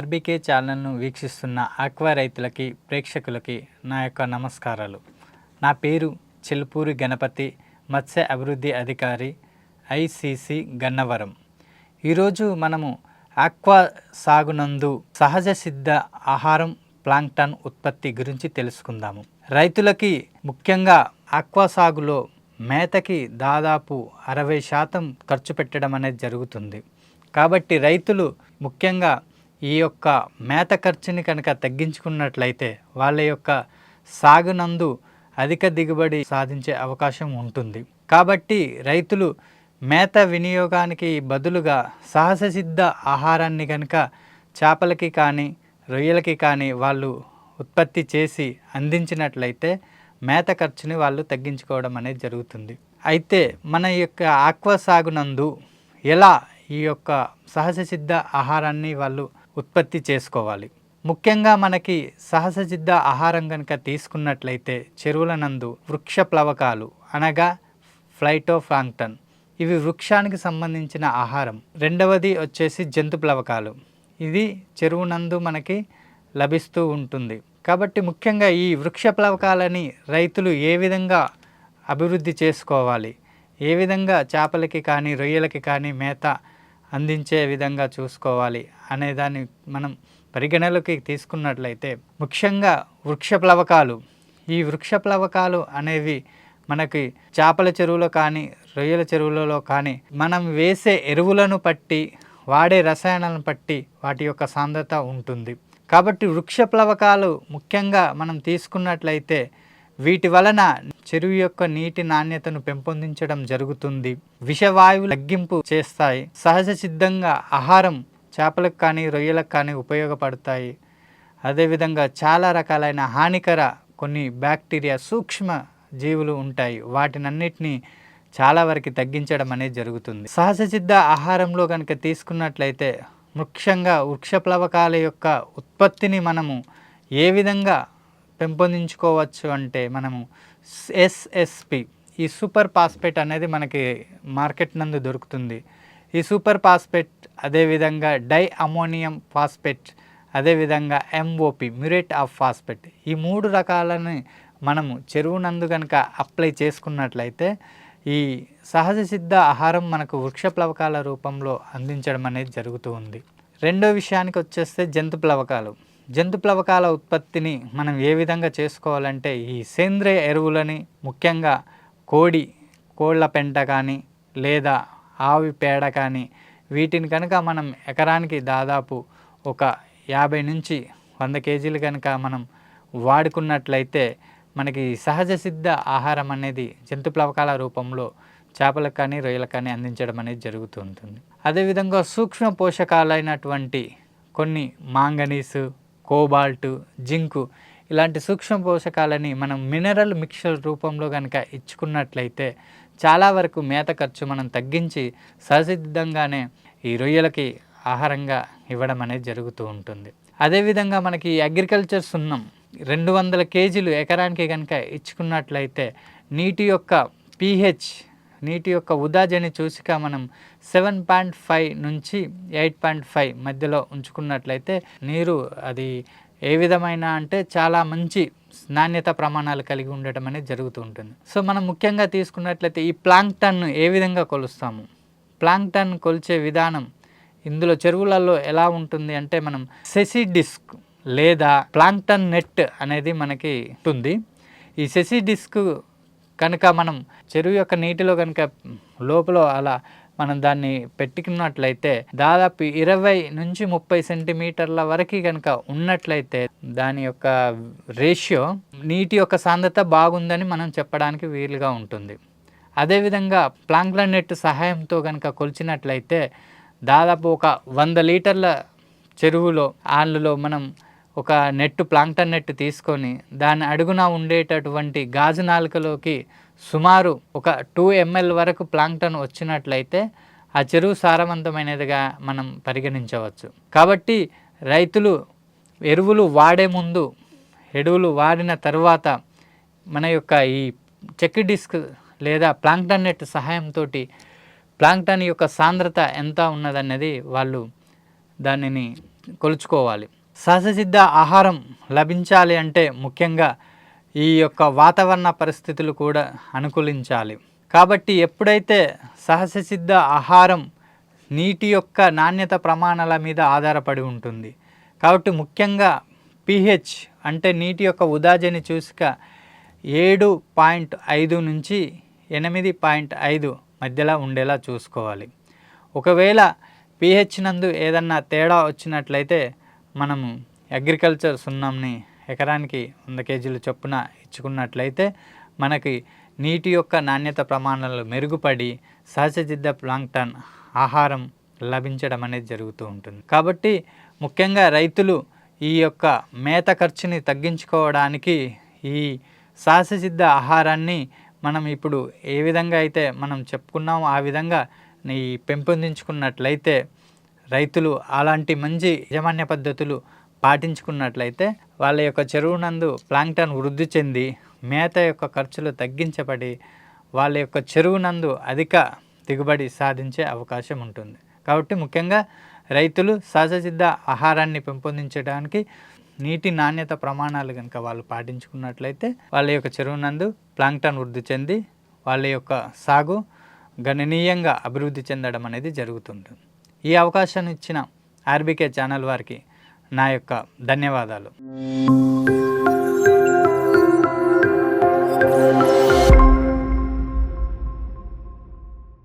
RBK ఛానల్ను వీక్షిస్తున్న aqua రైతులకి ప్రేక్షకులకి నా యొక్క నమస్కారాలు. నా పేరు చెల్పూరి గణపతి మత్స్య అభివృద్ధి అధికారి ఐసిసి గన్నవరం. ఈరోజు మనము ఆక్వా సాగునందు సహజ సిద్ధ ఆహారం ప్లాంక్టన్ ఉత్పత్తి గురించి తెలుసుకుందాము. రైతులకి ముఖ్యంగా ఆక్వా సాగులో మేతకి దాదాపు అరవై శాతం ఖర్చు పెట్టడం అనేది జరుగుతుంది. కాబట్టి రైతులు ముఖ్యంగా ఈ యొక్క మేత ఖర్చుని కనుక తగ్గించుకున్నట్లయితే వాళ్ళ యొక్క సాగునందు అధిక దిగుబడి సాధించే అవకాశం ఉంటుంది. కాబట్టి రైతులు మేత వినియోగానికి బదులుగా సహజ సిద్ధ ఆహారాన్ని కనుక చేపలకి కానీ రొయ్యలకి కానీ వాళ్ళు ఉత్పత్తి చేసి అందించినట్లయితే మేత ఖర్చుని వాళ్ళు తగ్గించుకోవడం అనేది జరుగుతుంది. అయితే మన యొక్క ఆక్వా సాగునందు ఎలా ఈ యొక్క సహజ సిద్ధ ఆహారాన్ని వాళ్ళు ఉత్పత్తి చేసుకోవాలి. ముఖ్యంగా మనకి సహజసిద్ధ ఆహారం కనుక తీసుకున్నట్లయితే చెరువుల నందు వృక్ష ప్లవకాలు అనగా ఫ్లైటోఫ్లాంక్టన్ ఇవి వృక్షానికి సంబంధించిన ఆహారం. రెండవది వచ్చేసి జంతు ప్లవకాలు. ఇది చెరువు నందు మనకి లభిస్తూ ఉంటుంది. కాబట్టి ముఖ్యంగా ఈ వృక్ష ప్లవకాలని రైతులు ఏ విధంగా అభివృద్ధి చేసుకోవాలి? ఏ విధంగా చేపలకి కానీ రొయ్యలకి కానీ మేత అందించే విధంగా చూసుకోవాలి అనే దాన్ని మనం పరిగణలోకి తీసుకున్నట్లయితే ముఖ్యంగా వృక్ష ప్లవకాలు ఈ వృక్ష ప్లవకాలు అనేవి మనకి చేపల చెరువులో కానీ రొయ్యల చెరువులలో కానీ మనం వేసే ఎరువులను బట్టి వాడే రసాయనాలను బట్టి వాటి యొక్క సాంద్రత ఉంటుంది. కాబట్టి వృక్ష ప్లవకాలు ముఖ్యంగా మనం తీసుకున్నట్లయితే వీటి వలన చెరువు యొక్క నీటి నాణ్యతను పెంపొందించడం జరుగుతుంది. విషవాయువు తగ్గింపు చేస్తాయి. సహజ సిద్ధంగా ఆహారం చేపలకు కానీ రొయ్యలకు కానీ ఉపయోగపడతాయి. అదేవిధంగా చాలా రకాలైన హానికర కొన్ని బ్యాక్టీరియా సూక్ష్మ జీవులు ఉంటాయి. వాటినన్నిటినీ చాలా వరకు తగ్గించడం అనేది జరుగుతుంది. సహజ సిద్ధ ఆహారంలో కనుక తీసుకున్నట్లయితే ముఖ్యంగా వృక్ష ప్లవకాల యొక్క ఉత్పత్తిని మనము ఏ విధంగా పెంపొందించుకోవచ్చు అంటే మనము ఎస్ఎస్పి ఈ సూపర్ పాస్పేట్ అనేది మనకి మార్కెట్ నందు దొరుకుతుంది. ఈ సూపర్ పాస్పేట్ అదేవిధంగా డై అమోనియం ఫాస్పేట్ అదేవిధంగా ఎంఓపి మ్యూరేట్ ఆఫ్ ఫాస్పేట్ ఈ మూడు రకాలని మనము చెరువు నందు కనుక అప్లై చేసుకున్నట్లయితే ఈ సహజ సిద్ధ ఆహారం మనకు వృక్ష ప్లవకాల రూపంలో అందించడం అనేది జరుగుతూ ఉంది. రెండో విషయానికి వచ్చేస్తే జంతు ప్లవకాలు. జంతు ప్లవకాల ఉత్పత్తిని మనం ఏ విధంగా చేసుకోవాలంటే ఈ సేంద్రియ ఎరువులని ముఖ్యంగా కోడి కోళ్ళ పెంట కానీ లేదా ఆవి పేడ కానీ వీటిని కనుక మనం ఎకరానికి దాదాపు ఒక యాభై నుంచి వంద కేజీలు కనుక మనం వాడుకున్నట్లయితే మనకి సహజ సిద్ధ ఆహారం అనేది జంతు ప్లవకాల రూపంలో చేపలకు కానీ రొయ్యలకు కానీ అందించడం అనేది జరుగుతూ ఉంటుంది. అదేవిధంగా సూక్ష్మ పోషకాలైనటువంటి కొన్ని మాంగనీసు కోబాల్ట్ జింకు ఇలాంటి సూక్ష్మ పోషకాలని మనం మినరల్ మిక్చర్ రూపంలో కనుక ఇచ్చుకున్నట్లయితే చాలా వరకు మేత ఖర్చు మనం తగ్గించి సహసిద్ధంగానే ఈ రొయ్యలకి ఆహారంగా ఇవ్వడం అనేది జరుగుతూ ఉంటుంది. అదేవిధంగా మనకి అగ్రికల్చర్ సున్నం రెండు వందల కేజీలు ఎకరానికి కనుక ఇచ్చుకున్నట్లయితే నీటి యొక్క పీహెచ్ నీటి యొక్క ఉదాజని చూసిక మనం సెవెన్ పాయింట్ ఫైవ్ నుంచి ఎయిట్ పాయింట్ ఫైవ్ మధ్యలో ఉంచుకున్నట్లయితే నీరు అది ఏ విధమైన అంటే చాలా మంచి నాణ్యత ప్రమాణాలు కలిగి ఉండటం అనేది జరుగుతూ ఉంటుంది. సో మనం ముఖ్యంగా తీసుకున్నట్లయితే ఈ ప్లాంక్టన్ను ఏ విధంగా కొలుస్తాము? ప్లాంక్టన్ కొలిచే విధానం ఇందులో చెరువులలో ఎలా ఉంటుంది అంటే మనం సెసి డిస్క్ లేదా ప్లాంక్టన్ నెట్ అనేది మనకి ఉంటుంది. ఈ సెసి డిస్క్ కనుక మనం చెరువు యొక్క నీటిలో కనుక లోపల అలా మనం దాన్ని పెట్టుకున్నట్లయితే దాదాపు ఇరవై నుంచి ముప్పై సెంటీమీటర్ల వరకు కనుక ఉన్నట్లయితే దాని యొక్క రేషియో నీటి యొక్క సాంద్రత బాగుందని మనం చెప్పడానికి వీలుగా ఉంటుంది. అదేవిధంగా ప్లాంక్ల నెట్ సహాయంతో కనుక కొలిచినట్లయితే దాదాపు ఒక వంద లీటర్ల చెరువులో ఆళ్ళలో మనం ఒక నెట్ ప్లాంక్టన్ నెట్ తీసుకొని దాని అడుగున ఉండేటటువంటి గాజు నాలుకలోకి సుమారు ఒక టూ ఎంఎల్ వరకు ప్లాంక్టన్ వచ్చినట్లయితే ఆ చెరువు సారవంతమైనదిగా మనం పరిగణించవచ్చు. కాబట్టి రైతులు ఎరువులు వాడే ముందు ఎరువులు వాడిన తర్వాత మన యొక్క ఈ చెక్ డిస్క్ లేదా ప్లాంక్టన్ నెట్ సహాయంతో ప్లాంక్టన్ యొక్క సాంద్రత ఎంత ఉన్నదన్నది వాళ్ళు దానిని కొలుచుకోవాలి. సహజసిద్ధ ఆహారం లభించాలి అంటే ముఖ్యంగా ఈ యొక్క వాతావరణ పరిస్థితులు కూడా అనుకూలించాలి. కాబట్టి ఎప్పుడైతే సహజసిద్ధ ఆహారం నీటి యొక్క నాణ్యత ప్రమాణాల మీద ఆధారపడి ఉంటుంది. కాబట్టి ముఖ్యంగా పిహెచ్ అంటే నీటి యొక్క ఉదాజని చూసుక ఏడు పాయింట్ ఐదు నుంచి ఎనిమిది పాయింట్ ఐదు మధ్యలో ఉండేలా చూసుకోవాలి. ఒకవేళ పిహెచ్ నందు ఏదన్నా తేడా వచ్చినట్లయితే మనము అగ్రికల్చర్ సున్నంని ఎకరానికి వంద కేజీలు చొప్పున ఇచ్చుకున్నట్లయితే మనకి నీటి యొక్క నాణ్యత ప్రమాణాలు మెరుగుపడి సహజసిద్ధ ప్లాంక్టన్ ఆహారం లభించడం అనేది జరుగుతూ ఉంటుంది. కాబట్టి ముఖ్యంగా రైతులు ఈ యొక్క మేత ఖర్చుని తగ్గించుకోవడానికి ఈ సహజసిద్ధ ఆహారాన్ని మనం ఇప్పుడు ఏ విధంగా అయితే మనం చెప్పుకున్నామో ఆ విధంగా ఈ పెంపొందించుకున్నట్లయితే రైతులు అలాంటి మంచి యాజమాన్య పద్ధతులు పాటించుకున్నట్లయితే వాళ్ళ యొక్క చెరువు నందు ప్లాంక్టన్ వృద్ధి చెంది మేత యొక్క ఖర్చులు తగ్గించబడి వాళ్ళ యొక్క చెరువు నందు అధిక దిగుబడి సాధించే అవకాశం ఉంటుంది. కాబట్టి ముఖ్యంగా రైతులు సహజసిద్ధ ఆహారాన్ని పెంపొందించడానికి నీటి నాణ్యత ప్రమాణాలు కనుక వాళ్ళు పాటించుకున్నట్లయితే వాళ్ళ యొక్క చెరువు నందు ప్లాంక్టన్ వృద్ధి చెంది వాళ్ళ యొక్క సాగు గణనీయంగా అభివృద్ధి చెందడం అనేది జరుగుతుంటుంది. ఈ అవకాశాన్ని ఇచ్చిన ఆర్బీకే ఛానల్ వారికి నా యొక్క ధన్యవాదాలు.